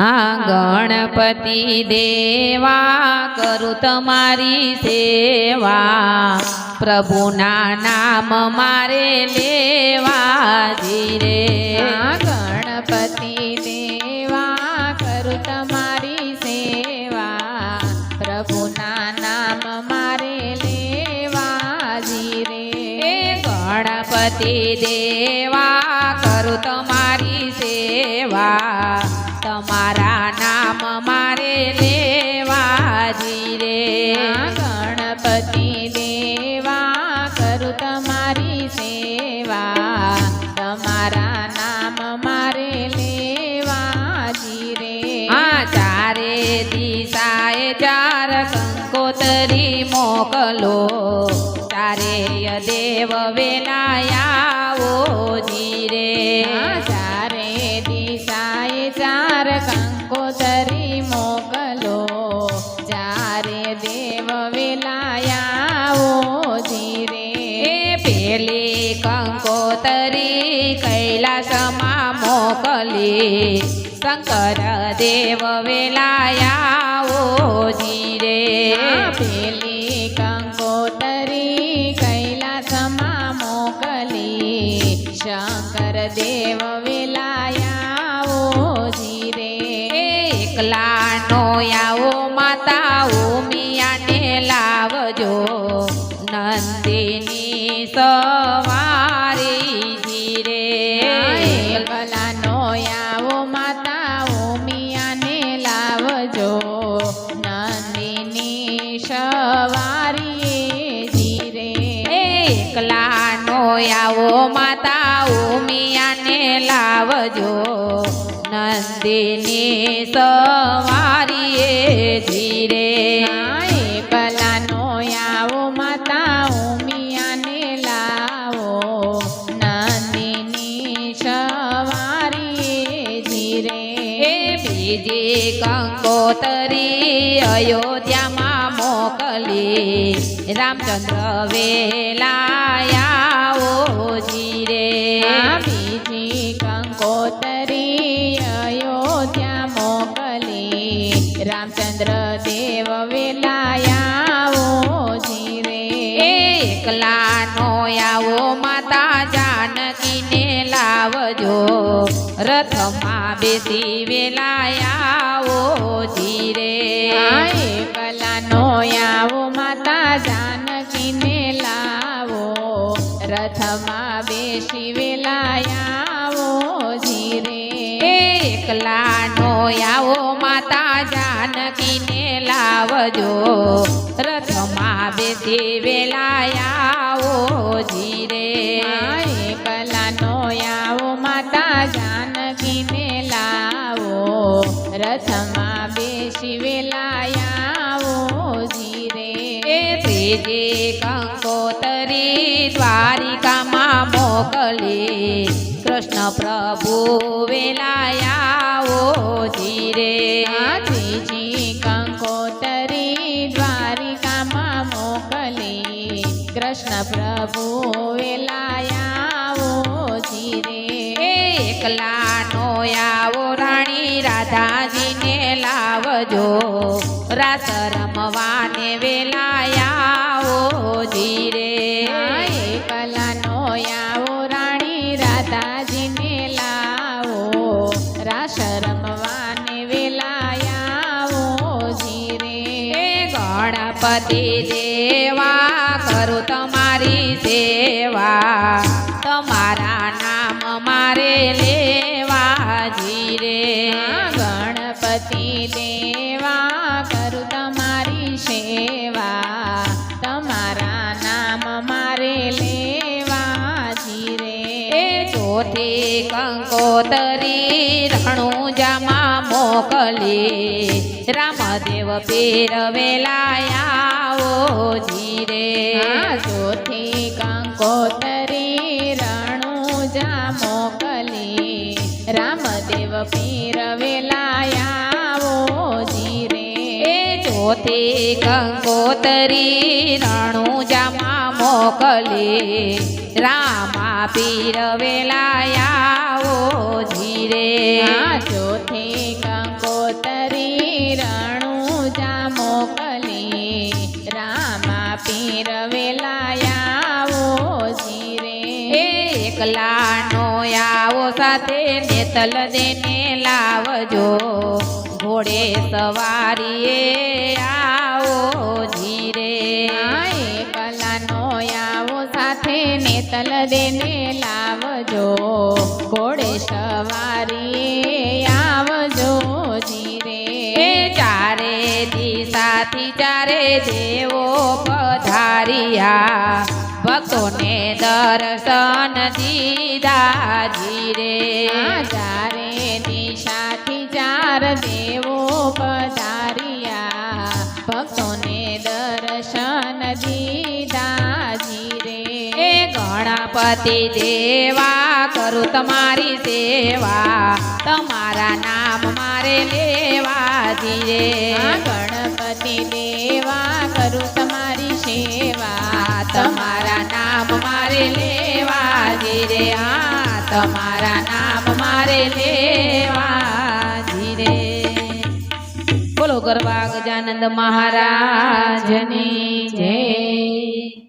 આ ગણપતિ દેવા કરું તમારી સેવા. પ્રભુના નામ મારે લેવા જીરે આ ગણપતિ દેવા કરું તમારી સેવા. પ્રભુના નામ મારે લેવા જીરે ગણપતિ દેવા કરું તમારી સેવા. તમારા નામ મારે લેવા રે. ગણપતિ દેવા કરું તમારી સેવા. તમારા નામ મારે લેવા જીરે આ ચારે દિશાએ ચાર કંકોતરી મોકલો. ચારે દેવ જીરે ચારે દિશાએ ચાર કંકોતરી મોકલો ચારે દેવ વેલાયાઓ ધીરે પેલી કંકોતરી કૈલાસમાં મોકલી, શંકર દેવ વેલાયાઓ આ પેલી નંદિની સવારી જીરે એકલાનો આવો માતા ઉમિયાને લાવજો નંદિની સવારીએ ધીરે એકલાનો આવો માતા ઉમિયાને લાવજો નંદિની સવારીએ જીરે બીજી કંકોતરી અયોધ્યામાં મોકલી. રામચંદ્ર વેલાયાઓ જીરે. બીજી કંકોતરી અયોધ્યા મોકલી. રામચંદ્ર દેવ વેલાયાઓ જીરે. એકલાનો આવો માતા જાનકીને લાવજો. રથમાં બેસી વેલાયાઓ આ ભલાનો આવો માતા જાનકીને લાવો. રથમાં બેસી વેલાયાવો ધીરે. એકલાનો આવો માતા જાનકીને લાવજો. રથમાં બેસી વેલાયાઓ જીરે ભલાનો આવો માતા લાવો રથમાં બેસી વેલાયાવો ધીરે એ ત્રીજી કંકોતરી દ્વારિકામાં મોકલી. કૃષ્ણ પ્રભુ વેલાયાઓ જીરે. ત્રીજી કંકોતરી દ્વારિકામાં મોકલી. કૃષ્ણ પ્રભુ વેલાયાવો ધીરે એકલાનો આવો રાણી રાધાજીને લાવજો. રાસ રમવાને વેલાયાઓ જીરે આ એકલાનો આવો રાણી રાધાજીને લાવો. રાસ રમવાને વેલાયાવો ધીરે. ગણપતિ દેવા કરું તમારી સેવા. તમારા દેવા કરું તમારી સેવા તમારા નામ મારે લેવા જીરે ચોથી કંકોતરી જામા મોકલી રામદેવ પીર વેલાયાઓ જીરે ચોથી કંકોતરી રણુજા મોકલી રામદેવ પીર પોતે ગંગોતરી રણુ જામા મોકલી. રામા પીર વેલાયાઓ જીરે ચોથે ગંગોતરી રાણુ જા મોકલી. રામા પીર વેલાયાઓ જીરે એકલા નો આવો સાથે નેતલ દેને લાવજો. ઘોડે સવારીએ આવો ધીરે. કલાનો આવો સાથે ને તલ દેને લાવજો. ઘોડે સવારી આવજો જીરે ધીરે ચારે દિશાથી ચારે દેવો પધારિયા. ભક્તોને દર્શન દીધા ધીરે. આ ચારે દિશાથી ચાર દેવો પધાર્યા. ભક્તોને દર્શન દીધા. ધીરે એ ગણપતિ દેવા, કરું તમારી સેવા. તમારા નામ મારે લેવા. ધીરે ગણપતિ દેવા, કરું તમારી સેવા. તમારા નામ મારે લેવા. ધીરે આ તમારા નામ મારે લેવા. ગરબા ગજાનંદ મહારાજની જય.